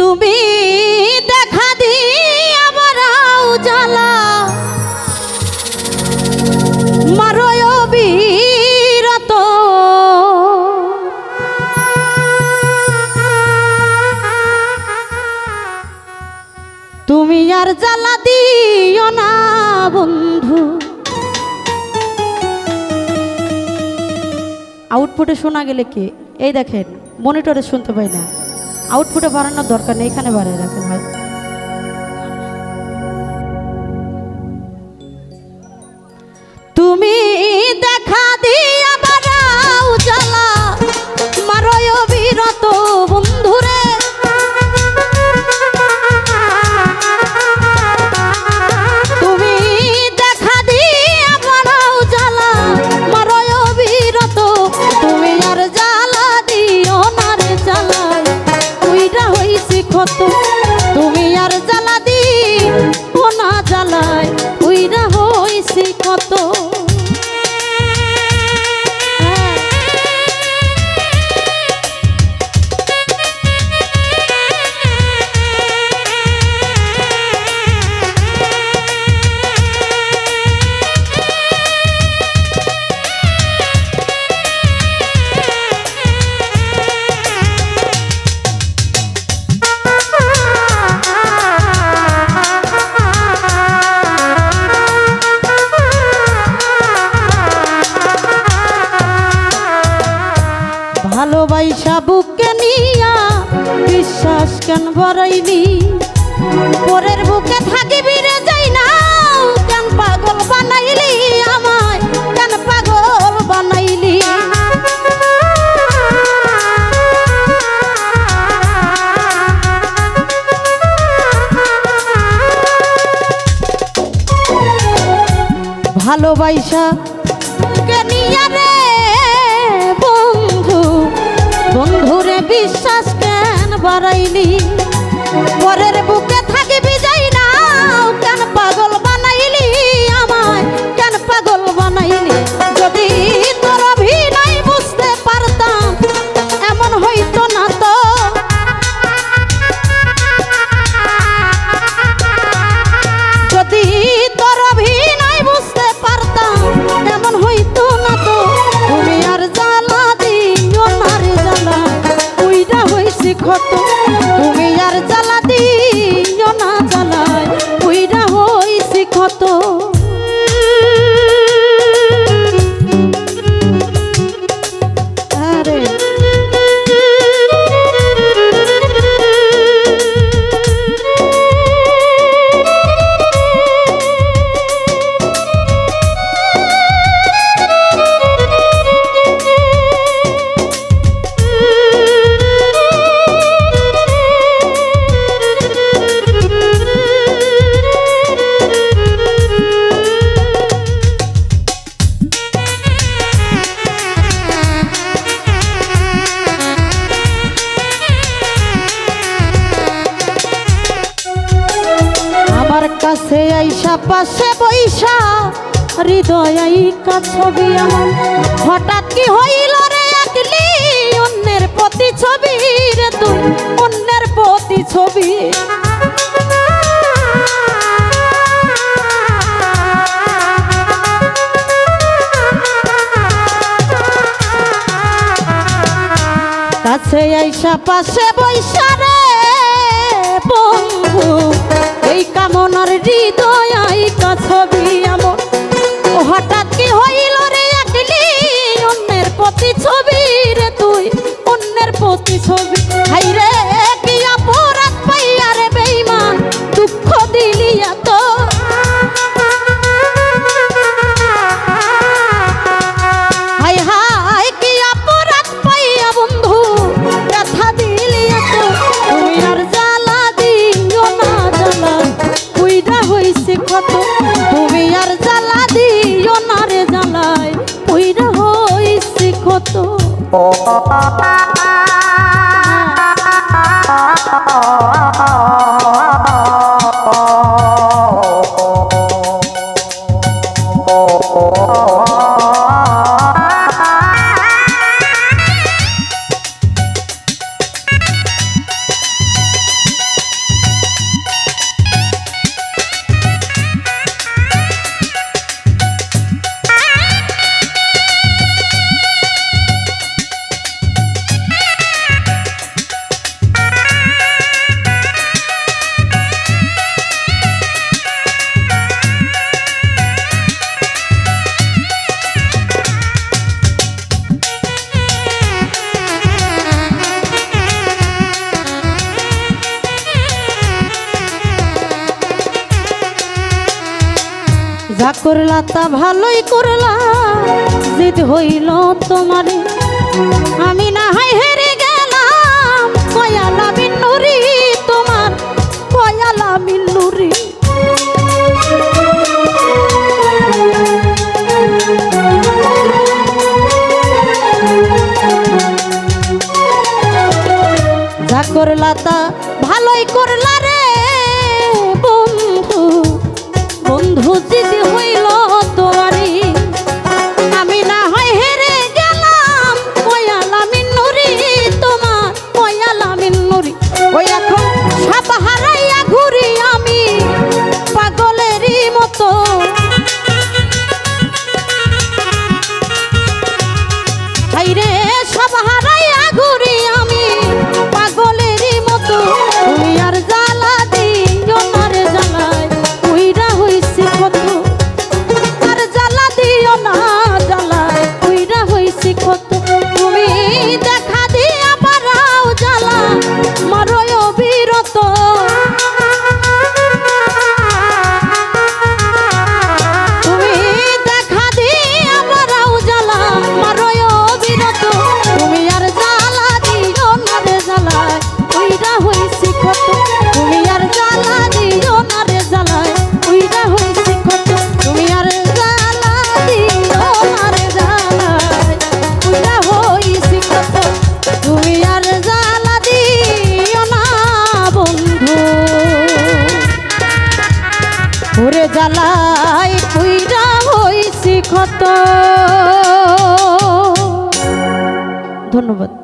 তুমি দেখা দিয়া বারাও জ্বালা মারয় বীরত। তুমি আর জ্বালা দিও না, বন্ধু। আউটপুটে শোনা গেলে কি? এই দেখেন মনিটরে শুনতে পাই না। আউটপুটে বাড়ানোর দরকার নেই এখানে বাড়িয়ে রাখেন বিশ্বাস পরের বুকে থাকিবি রে যাই না। কেন পাগল বানাইলি আমায়? কেন পাগল বানাইলি? ভালোবাসা বুকে নিয়া রে বন্ধু? বন্ধুরে বিশ্বাস কেন বাড়াইলি? পরের ক্ষত তুমি আর জ্বালা দিও আমার কাছে আইসা, পাশে বৈশা হৃদয় ছবি আমার হঠাৎ কি হইল রে একলি, অন্যের প্রতি ছবি রে তুই, অন্যের প্রতি ছবি কাছে আইসা, পাশে বৈশা প্রতি ছবি রে তুই অন্যের প্রতি ছবি Oh, oh, oh, oh. oh. যা করলা তা ভালোই করলা। জিদ হইল তোমারে। আমি না হাই হেরে গেলাম। কয়ালা বিন্নুরি তোমার। কয়ালা বিন্নুরি যা করলা তা ভালোই করলা। ক্ষত। ধন্যবাদ।